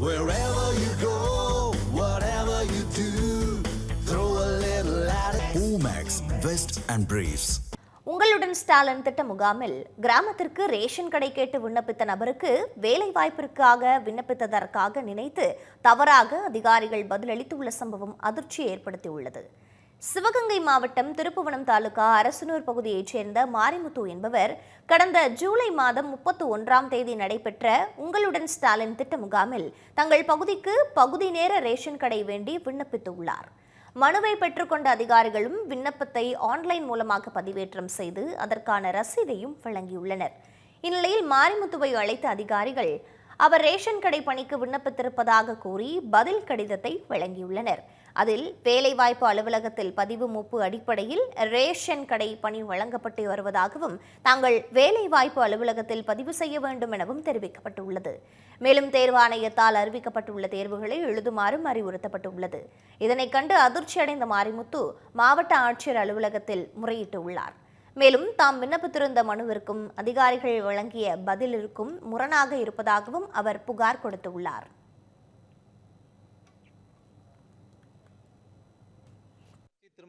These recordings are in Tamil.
Wherever you go, whatever you do, throw a little at it. Omax, Vest and Briefs. உங்களுடன் ஸ்டாலின் திட்ட முகாமில் கிராமத்திற்கு ரேஷன் கடை கேட்டு விண்ணப்பித்த நபருக்கு வேலை வாய்ப்பிற்காக விண்ணப்பித்ததற்காக நினைத்து தவறாக அதிகாரிகள் பதிலளித்துள்ள சம்பவம் அதிர்ச்சியை ஏற்படுத்தியுள்ளது சிவகங்கை மாவட்டம் திருப்புவனம் தாலுகா அரசனூர் பகுதியைச் சேர்ந்த மாரிமுத்து என்பவர் கடந்த ஜூலை மாதம் முப்பத்தி ஒன்றாம் தேதி நடைபெற்ற உங்களுடன் ஸ்டாலின் திட்ட முகாமில் தங்கள் பகுதிக்கு பகுதி நேர ரேஷன் கடை வேண்டி விண்ணப்பித்துள்ளார். மனுவை பெற்றுக்கொண்ட அதிகாரிகளும் விண்ணப்பத்தை ஆன்லைன் மூலமாக பதிவேற்றம் செய்து அதற்கான ரசீதையும் வழங்கியுள்ளனர். இந்நிலையில் மாரிமுத்துவை அழைத்த அதிகாரிகள் அவர் ரேஷன் கடை பணிக்கு விண்ணப்பித்திருப்பதாக கூறி பதில் கடிதத்தை வழங்கியுள்ளனர். அதில் வேலைவாய்ப்பு அலுவலகத்தில் பதிவு மூப்பு அடிப்படையில் ரேஷன் கடை பணி வழங்கப்பட்டு வருவதாகவும் தாங்கள் வேலைவாய்ப்பு அலுவலகத்தில் பதிவு செய்ய வேண்டும் எனவும் தெரிவிக்கப்பட்டுள்ளது. மேலும் தேர்வாணையத்தால் அறிவிக்கப்பட்டுள்ள தேர்வுகளை எழுதுமாறும் அறிவுறுத்தப்பட்டுள்ளது. இதனைக் கண்டு அதிர்ச்சியடைந்த மாரிமுத்து மாவட்ட ஆட்சியர் அலுவலகத்தில் முறையிட்டுள்ளார். மேலும் தாம் விண்ணப்பித்திருந்த மனுவிற்கும் அதிகாரிகள் வழங்கிய பதிலிற்கும் முரணாக இருப்பதாகவும் அவர் புகார் கொடுத்துள்ளார்.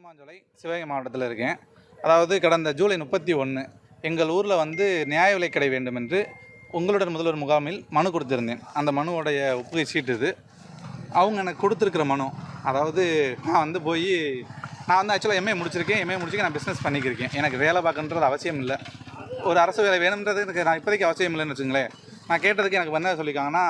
திருமாஞ்சோலை சிவகங்கை மாவட்டத்தில் இருக்கேன். அதாவது கடந்த ஜூலை முப்பத்தி ஒன்று எங்கள் ஊரில் வந்து நியாய விலைக்கடை வேண்டும் என்று உங்களுடன் முதல்வர் முகாமில் மனு கொடுத்துருந்தேன். அந்த மனுவோடைய ஒப்புகை சீட்டு இது. அவங்க எனக்கு கொடுத்துருக்குற மனு. அதாவது நான் வந்து போய் நான் வந்து ஆக்சுவலாக எம்ஏ முடிச்சிருக்கேன். எம்ஏ முடிச்சுக்க நான் பிஸ்னஸ் பண்ணிக்கிருக்கேன். எனக்கு வேலை பார்க்கன்றது அவசியம் இல்லை. ஒரு அரசு வேலை வேணுன்றது எனக்கு நான் இப்போதைக்கு அவசியம் இல்லைன்னு வச்சுங்களேன். நான் கேட்டதுக்கு எனக்கு என்ன சொல்லியிருக்காங்கன்னா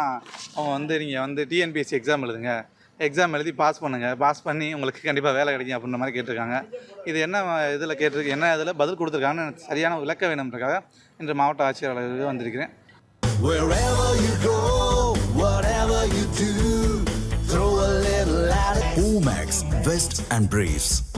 அவங்க வந்து நீங்கள் வந்து டிஎன்பிஎஸ்சி எக்ஸாம் எழுதுங்க. எக்ஸாம் எழுதி பாஸ் பண்ணுங்கள் பாஸ் பண்ணி உங்களுக்கு கண்டிப்பாக வேலை கிடைக்கும் அப்படின்ற மாதிரி கேட்டிருக்காங்க இது என்ன இதில் கேட்டிருக்கு என்ன இதில் பதில் கொடுத்துருக்காங்கன்னு சரியான விளக்க வேணுன்றக்காக இன்று மாவட்ட அலுவலகம் வந்திருக்கிறேன். Omax, Vest and Briefs.